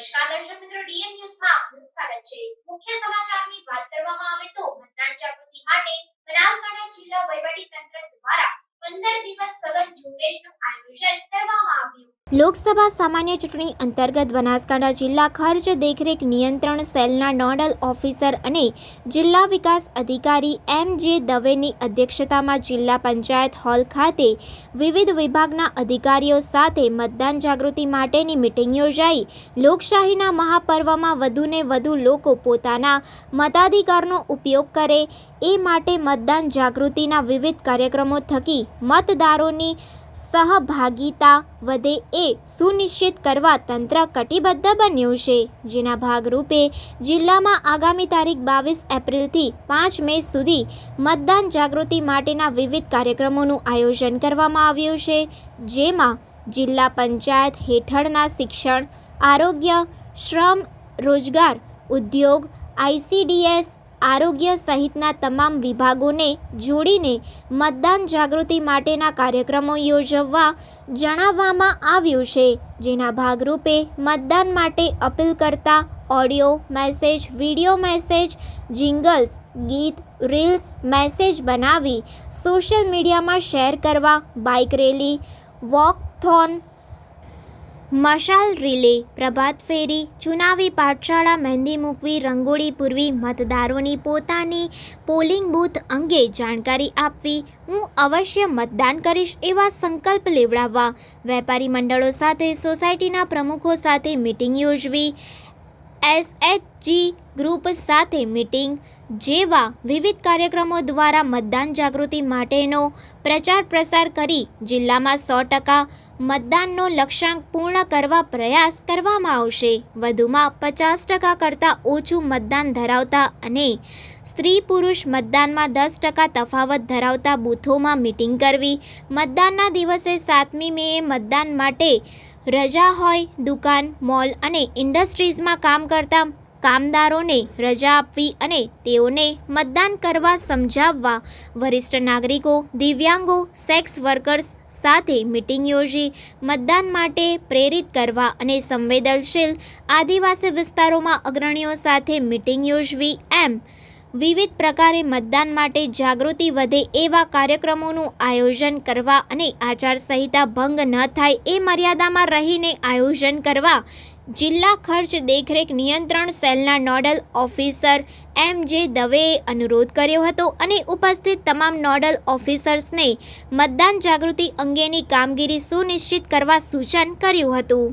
નમસ્કાર દર્શક મિત્રો ડીએમ ન્યૂઝમાં આપનું સ્વાગત છે. મુખ્ય સમાચારની વાત કરવામાં આવે તો મતદાન જાગૃતિ માટે બનાસકાંઠા જિલ્લા વહીવટી તંત્ર દ્વારા 15 દિવસ સઘન ઝુંબેશનું લોકસભા સામાન્ય ચૂંટણી અંતર્ગત બનાસકાંઠા જિલ્લા ખર્ચ દેખરેખ નિયંત્રણ સેલના નોડલ ઓફિસર અને જિલ્લા વિકાસ અધિકારી એમ જે દવેની અધ્યક્ષતામાં જિલ્લા પંચાયત હોલ ખાતે વિવિધ વિભાગના અધિકારીઓ સાથે મતદાન જાગૃતિ માટેની મિટિંગ યોજાઈ. લોકશાહીના મહાપર્વમાં વધુને વધુ લોકો પોતાના મતાધિકારનો ઉપયોગ કરે, એ માટે મતદાન જાગૃતિના વિવિધ કાર્યક્રમો થકી મતદારોની સહભાગિતા વધે એ સુનિશ્ચિત કરવા તંત્ર કટિબદ્ધ બન્યું છે. જેના ભાગરૂપે જિલ્લામાં આગામી તારીખ બાવીસ એપ્રિલથી પાંચ મે સુધી મતદાન જાગૃતિ માટેના વિવિધ કાર્યક્રમોનું આયોજન કરવામાં આવ્યું છે. જેમાં જિલ્લા પંચાયત હેઠળના શિક્ષણ, આરોગ્ય, શ્રમ, રોજગાર, ઉદ્યોગ, આઈસીડીએસ આરોગ્ય સહિતના તમામ વિભાગોને જોડીને મતદાન જાગૃતિ માટેના કાર્યક્રમો યોજવા જણાવવામાં આવ્યું છે. જેના ભાગરૂપે મતદાન માટે અપીલ કરતા audio message, video message, jingles, ગીત, રીલ્સ, મેસેજ બનાવી સોશિયલ મીડિયામાં શેર કરવા, બાઇક રેલી, વોકથોન મશાલ રિલે, પ્રભાત ફેરી, ચુનાવી પાઠશાળા, મહેંદી મૂકવી, રંગોળી પૂરવી, મતદારોની પોતાની પોલિંગ બૂથ અંગે જાણકારી આપવી. હું અવશ્ય મતદાન કરીશ એવા સંકલ્પ લેવડાવવા. વેપારી મંડળો સાથે, સોસાયટીના પ્રમુખો સાથે મિટિંગ યોજવી. એસએચજી ગ્રુપ સાથે મિટિંગ. જેવા વિવિધ કાર્યક્રમો દ્વારા મતદાન જાગૃતિ માટેનો પ્રચાર પ્રસાર કરી જિલ્લામાં સો ટકા મતદાનનો લક્ષ્યાંક પૂર્ણ કરવા પ્રયાસ કરવામાં આવશે. વધુમાં પચાસ ટકા કરતાં ઓછું મતદાન ધરાવતા અને સ્ત્રી પુરુષ મતદાનમાં દસ ટકા તફાવત ધરાવતા બૂથોમાં મિટિંગ કરવી. મતદાનના દિવસે સાતમી મેએ મતદાન માટે રજા હોય, દુકાન, મોલ અને ઇન્ડસ્ટ્રીઝમાં કામ કરતા કામદારોને રજા આપવી અને તેઓને મતદાન કરવા સમજાવવા, વરિષ્ઠ નાગરિકો, દિવ્યાંગો, સેક્સ વર્કર્સ સાથે મિટિંગ યોજી, મતદાન માટે પ્રેરિત કરવા અને સંવેદનશીલ આદિવાસી વિસ્તારોમાં અગ્રણીઓ સાથે મિટિંગ યોજવી એમ. વિવિધ પ્રકારે મતદાન માટે જાગૃતિ વધે એવા કાર્યક્રમોનું આયોજન કરવા અને આચારસંહિતા ભંગ ન થાય એ મર્યાદામાં રહીને આયોજન કરવા જિલ્લા ખર્ચ દેખરેખ નિયંત્રણ સેલના નોડલ ઓફિસર એમ જે દવેએ અનુરોધ કર્યો હતો અને ઉપસ્થિત તમામ નોડલ ઓફિસર્સને મતદાન જાગૃતિ અંગેની કામગીરી સુનિશ્ચિત કરવા સૂચન કર્યું હતું.